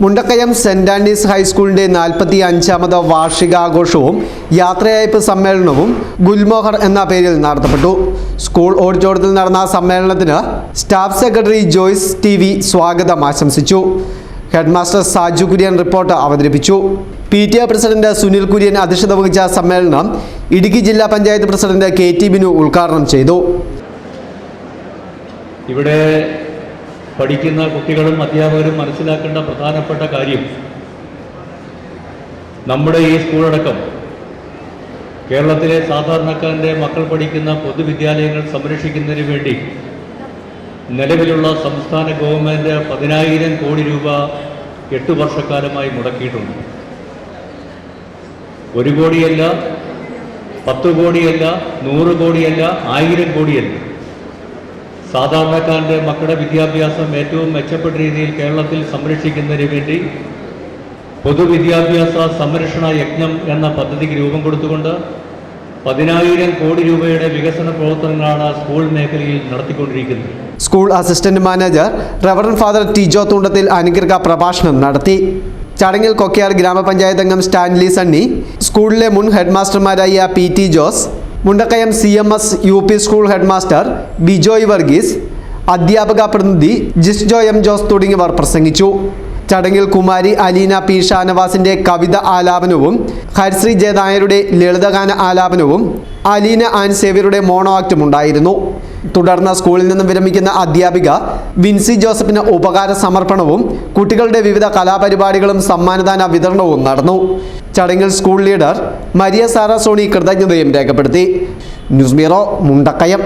Mundakayam saint Andes ഹൈസ്കൂളിന്റെ നാൽപ്പത്തി അഞ്ചാമത് വാർഷികാഘോഷവും യാത്രയയപ്പ് സമ്മേളനവും ഗുൽമോഹർ എന്ന പേരിൽ നടത്തപ്പെട്ടു. സ്കൂൾ ഓഡിറ്റോറിയത്തിൽ നടന്ന സമ്മേളനത്തിന് staff secretary Joyce T V സ്വാഗതം ആശംസിച്ചു. ഹെഡ്മാസ്റ്റർ സാജു കുര്യൻ റിപ്പോർട്ട് അവതരിപ്പിച്ചു. P T A president Sunil Kurian അധ്യക്ഷത വഹിച്ച സമ്മേളനം ഇടുക്കി ജില്ലാ panchayat president K T Binu ഉദ്ഘാടനം ചെയ്തു. ഇവിടെ പഠിക്കുന്ന കുട്ടികളും അധ്യാപകരും മനസ്സിലാക്കേണ്ട പ്രധാനപ്പെട്ട കാര്യം നമ്മുടെ ഈ സ്കൂളടക്കം കേരളത്തിലെ സാധാരണക്കാരന്റെ മക്കൾ പഠിക്കുന്ന പൊതുവിദ്യാലയങ്ങൾ സംരക്ഷിക്കുന്നതിന് വേണ്ടി നിലവിലുള്ള സംസ്ഥാന ഗവൺമെന്റ് പതിനായിരം കോടി രൂപ എട്ട് വർഷക്കാലമായി മുടക്കിയിട്ടുണ്ട്. ഒരു കോടിയല്ല പത്ത് കോടിയല്ല നൂറ് കോടിയല്ല ആയിരം കോടിയല്ല. സാധാരണക്കാരന്റെ മക്കളുടെ വിദ്യാഭ്യാസം ഏറ്റവും മെച്ചപ്പെട്ട രീതിയിൽ കേരളത്തിൽ സംരക്ഷിക്കുന്നതിന് വേണ്ടി പൊതുവിദ്യാഭ്യാസ സംരക്ഷണ യജ്ഞം എന്ന പദ്ധതിക്ക് രൂപം കൊടുത്തുകൊണ്ട് പതിനായിരം കോടി രൂപയുടെ വികസന പ്രവർത്തനങ്ങളാണ് സ്കൂൾ മേഖലയിൽ നടത്തിക്കൊണ്ടിരിക്കുന്നത്. School assistant manager reverend father Tijo Thundathil അനുഗ്രഹ പ്രഭാഷണം നടത്തി. ചടങ്ങിൽ കൊക്കയാർ ഗ്രാമപഞ്ചായത്ത് അംഗം സ്റ്റാൻലി സണ്ണി സ്കൂളിലെ മുൻ ഹെഡ്മാസ്റ്റർമാരായ P T Jose Mundakayam C M S U P school headmaster Bijoy Varghese അധ്യാപക പ്രതിനിധി ജിസ്ജോ എം ജോസ് തുടങ്ങിയവർ പ്രസംഗിച്ചു. ചടങ്ങിൽ കുമാരി അലീന പി ഷാനവാസിന്റെ കവിത ആലാപനവും ഹരിശ്രീ ജയനായരുടെ ലളിതഗാന ആലാപനവും അലീന ആൻഡ് സേവ്യറുടെ മോണോ ആക്റ്റും ഉണ്ടായിരുന്നു. തുടർന്ന് സ്കൂളിൽ നിന്നും വിരമിക്കുന്ന അധ്യാപിക വിൻസി ജോസഫിന് ഉപകാര സമർപ്പണവും കുട്ടികളുടെ വിവിധ കലാപരിപാടികളും സമ്മാനദാന വിതരണവും നടന്നു. ചടങ്ങിൽ school leader Maria Sara Sony കൃതജ്ഞതയും രേഖപ്പെടുത്തി. News bureau Mundakayam.